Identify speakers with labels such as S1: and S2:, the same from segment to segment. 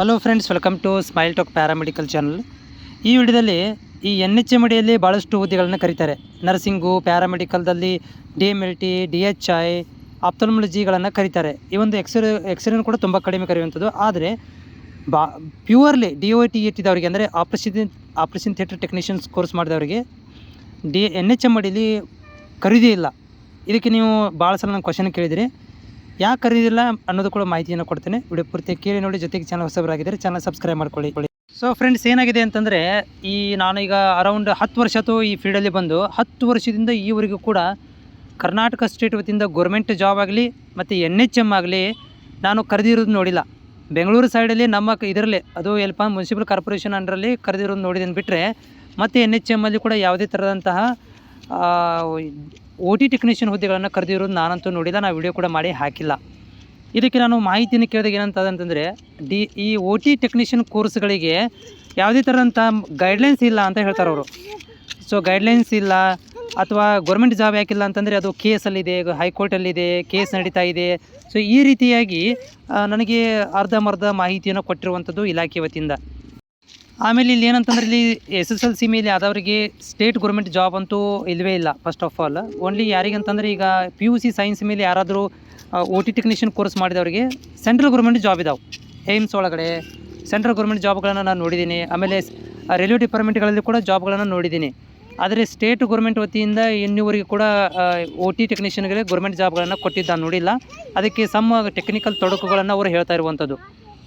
S1: Hello friends welcome to smile talk paramedical channel ಈ ವಿಡಿಯೋದಲ್ಲಿ ಈ ಎನ್ ಎಚ್ ಎಂ ಡಿಯಲ್ಲಿ ಭಾಳಷ್ಟು ಹುದ್ದೆಗಳನ್ನು ಕರೀತಾರೆ. Nursing, ಪ್ಯಾರಾಮೆಡಿಕಲ್ದಲ್ಲಿ D M L T, D H I, ಆಪ್ತಲ್ಮೊಲಜಿಗಳನ್ನು ಕರೀತಾರೆ. ಈ ಒಂದು ಎಕ್ಸ್ರೇ ಎಕ್ಸ್ರೇನು ಕೂಡ ತುಂಬ ಕಡಿಮೆ ಕರೆಯುವಂಥದ್ದು. ಆದರೆ ಬಾ, ಪ್ಯೂರ್ಲಿ ಡಿ ಒ ಟಿ ಇಟ್ಟಿದ್ದವರಿಗೆ ಅಂದರೆ operation operation theatre technicians course ಮಾಡಿದವರಿಗೆ ಡಿ ಎನ್ ಎಚ್ ಎಂ ಡಿಲಿ ಕರೀದೇ ಇಲ್ಲ. ಇದಕ್ಕೆ ನೀವು ಭಾಳ ಸಲ ನಾನು ಕ್ವಶನ್ ಕೇಳಿದಿರಿ. ಯಾಕೆ ಕರೀದಿಲ್ಲ ಅನ್ನೋದು ಕೂಡ ಮಾಹಿತಿಯನ್ನು ಕೊಡ್ತೇನೆ. ವಿಡಿಯೋ ಪೂರ್ತಿ ಕೇಳಿ ನೋಡಿ, ಜೊತೆಗೆ ಚಾನಲ್ ಹೊಸಬರಾಗಿದ್ದರೆ ಚಾನಲ್ ಸಬ್ಸ್ಕ್ರೈಬ್ ಮಾಡ್ಕೊಳ್ಳಿ. ಸೊ ಫ್ರೆಂಡ್ಸ್ ಏನಾಗಿದೆ ಅಂತಂದರೆ, ಈ ನಾನೀಗ ಅರೌಂಡ್ ಹತ್ತು ವರ್ಷ ಅಥವಾ ಈ ಫೀಲ್ಡಲ್ಲಿ ಬಂದು, ಹತ್ತು ವರ್ಷದಿಂದ ಈವರೆಗೂ ಕೂಡ ಕರ್ನಾಟಕ ಸ್ಟೇಟ್ ವತಿಯಿಂದ ಗೌರ್ಮೆಂಟ್ ಜಾಬ್ ಆಗಲಿ, ಮತ್ತು ಎನ್ ಎಚ್ ಎಂ ಆಗಲಿ ನಾನು ಕರೆದಿರೋದು ನೋಡಿಲ್ಲ. ಬೆಂಗಳೂರು ಸೈಡಲ್ಲಿ ನಮ್ಮ ಇದರಲ್ಲಿ, ಅದು ಎಲ್ಪ ಮುನ್ಸಿಪಲ್ ಕಾರ್ಪೊರೇಷನ್ ಅಂಡರಲ್ಲಿ ಕರೆದಿರೋದು ನೋಡಿದ್ದೀನಿ ಬಿಟ್ಟರೆ ಮತ್ತು ಎನ್ ಎಚ್ ಎಮ್ಮಲ್ಲಿ ಕೂಡ ಯಾವುದೇ ಥರದಂತಹ ಓ ಟಿ ಟೆಕ್ನಿಷಿಯನ್ ಹುದ್ದೆಗಳನ್ನು ಕರೆದಿರೋದು ನಾನಂತೂ ನೋಡಿಲ್ಲ ನಾನು ವಿಡಿಯೋ ಕೂಡ ಮಾಡಿ ಹಾಕಿಲ್ಲ. ಇದಕ್ಕೆ ನಾನು ಮಾಹಿತಿಯನ್ನು ಕೇಳಿದಾಗ ಏನಂತ ಅಂತಂದರೆ ಡಿ ಈ ಓ ಟಿ ಟೆಕ್ನಿಷಿಯನ್ ಕೋರ್ಸ್ಗಳಿಗೆ ಯಾವುದೇ ಥರದಂಥ ಗೈಡ್ಲೈನ್ಸ್ ಇಲ್ಲ ಅಂತ ಹೇಳ್ತಾರೆ ಅವರು. ಸೊ ಗೈಡ್ಲೈನ್ಸ್ ಇಲ್ಲ, ಅಥವಾ ಗೌರ್ಮೆಂಟ್ ಜಾಬ್ ಯಾಕಿಲ್ಲ ಅಂತಂದರೆ ಅದು ಕೇಸಲ್ಲಿದೆ ಹೈಕೋರ್ಟಲ್ಲಿದೆ ಕೇಸ್ ನಡೀತಾ ಇದೆ. ಸೊ ಈ ರೀತಿಯಾಗಿ ನನಗೆ ಅರ್ಧಮರ್ಧ ಮಾಹಿತಿಯನ್ನು ಕೊಟ್ಟಿರುವಂಥದ್ದು ಇಲಾಖೆ ವತಿಯಿಂದ. ಆಮೇಲೆ ಇಲ್ಲಿ ಏನಂತಂದ್ರೆ ಇಲ್ಲಿ ಎಸ್ ಎಸ್ ಎಲ್ ಸಿ ಮೇಲೆ ಆದವರಿಗೆ ಸ್ಟೇಟ್ ಗೌರ್ಮೆಂಟ್ ಜಾಬ್ ಅಂತೂ ಇಲ್ಲವೇ ಇಲ್ಲ ಫಸ್ಟ್ ಆಫ್ ಆಲ್ ಓನ್ಲಿ ಯಾರಿಗಂತಂದ್ರೆ ಈಗ ಪಿ ಯು ಸಿ ಸೈನ್ಸ್ ಮೇಲೆ ಯಾರಾದರೂ ಒ ಟಿ ಟೆಕ್ನಿಷಿಯನ್ ಕೋರ್ಸ್ ಮಾಡಿದವರಿಗೆ ಸೆಂಟ್ರಲ್ ಗೌರ್ಮೆಂಟ್ ಜಾಬ್ ಇದಾವೆ. ಏಮ್ಸ್ ಒಳಗಡೆ ಸೆಂಟ್ರಲ್ ಗೌರ್ಮೆಂಟ್ ಜಾಬ್ಗಳನ್ನು ನಾನು ನೋಡಿದ್ದೀನಿ ಆಮೇಲೆ ರೈಲ್ವೆ ಡಿಪಾರ್ಟ್ಮೆಂಟ್ಗಳಲ್ಲಿ ಕೂಡ ಜಾಬ್ಗಳನ್ನು ನೋಡಿದ್ದೀನಿ ಆದರೆ ಸ್ಟೇಟ್ ಗೌರ್ಮೆಂಟ್ ವತಿಯಿಂದ ಇನ್ನೂವರೆಗೆ ಕೂಡ ಒ ಟಿ ಟೆಕ್ನಿಷಿಯನ್ಗಳಿಗೆ ಗೌರ್ಮೆಂಟ್ ಜಾಬ್ಗಳನ್ನು ಕೊಟ್ಟಿದ್ದ ನೋಡಿಲ್ಲ. ಅದಕ್ಕೆ ಸಮ್ ಟೆಕ್ನಿಕಲ್ ತೊಡಕುಗಳನ್ನು ಅವರು ಹೇಳ್ತಾ ಇರುವಂಥದ್ದು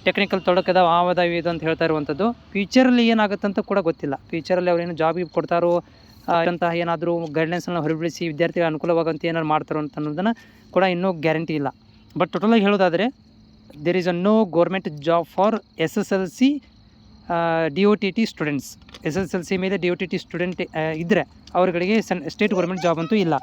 S1: ಟೆಕ್ನಿಕಲ್ ತೊಡಕದ ಆವದ ಇದು ಅಂತ ಹೇಳ್ತಾ ಇರುವಂಥದ್ದು. ಫ್ಯೂಚರಲ್ಲಿ ಏನಾಗುತ್ತೆ ಅಂತ ಕೂಡ ಗೊತ್ತಿಲ್ಲ. ಫ್ಯೂಚರಲ್ಲಿ ಅವ್ರೇನು ಜಾಬ್ ಕೊಡ್ತಾರೋ ಅಂತಹ ಏನಾದರೂ ಗೈಡ್ಲೈನ್ಸ್ನ ಹೊರಬಿಡಿಸಿ ವಿದ್ಯಾರ್ಥಿಗಳ ಅನುಕೂಲವಾಗುವಂತೆ ಏನಾದ್ರು ಮಾಡ್ತಾರೋ ಅಂತ ಅನ್ನೋದನ್ನು ಕೂಡ ಇನ್ನೂ ಗ್ಯಾರಂಟಿ ಇಲ್ಲ. ಬಟ್ ಟೋಟಲಾಗಿ ಹೇಳೋದಾದರೆ there is a no government job for S S L C D O T T students S S L C ಮೇಲೆ D O T T student ಇದ್ದರೆ ಅವರುಗಳಿಗೆ ಸ್ಟೇಟ್ ಗೌರ್ಮೆಂಟ್ ಜಾಬ್ ಅಂತೂ ಇಲ್ಲ.